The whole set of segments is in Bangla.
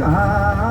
God.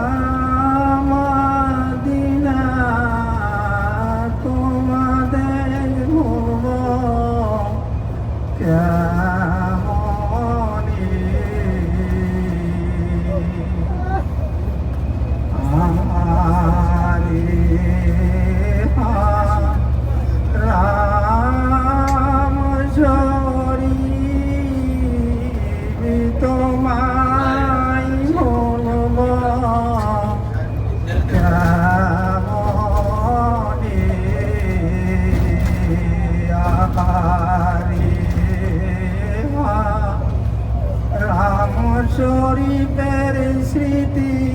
হারে রাম শরীফের স্মৃতি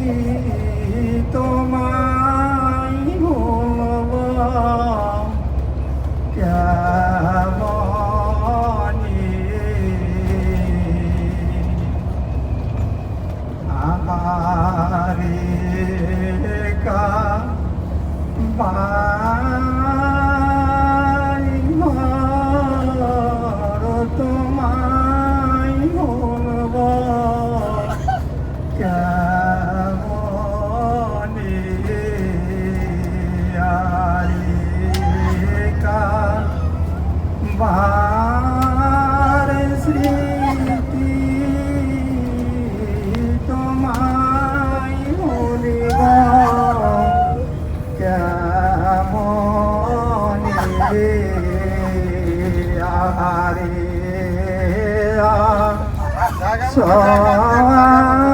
So.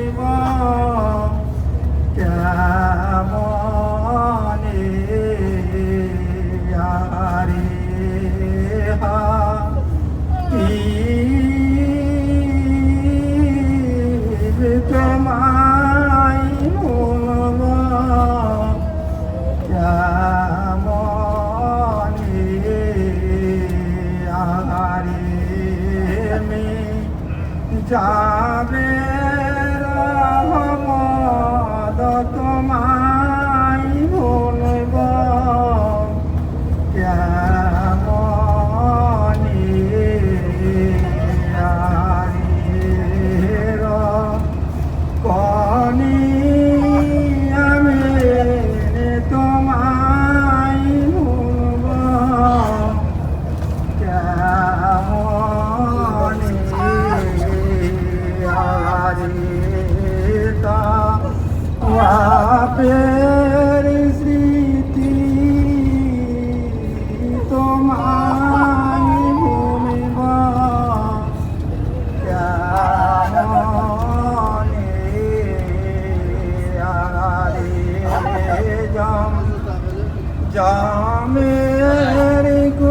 যাবে রহমত তোমার জাম জামের গো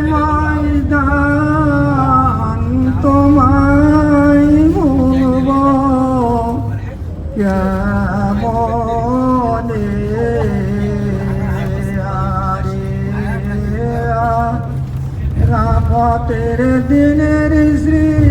আরে রাবতের দিনের শ্রী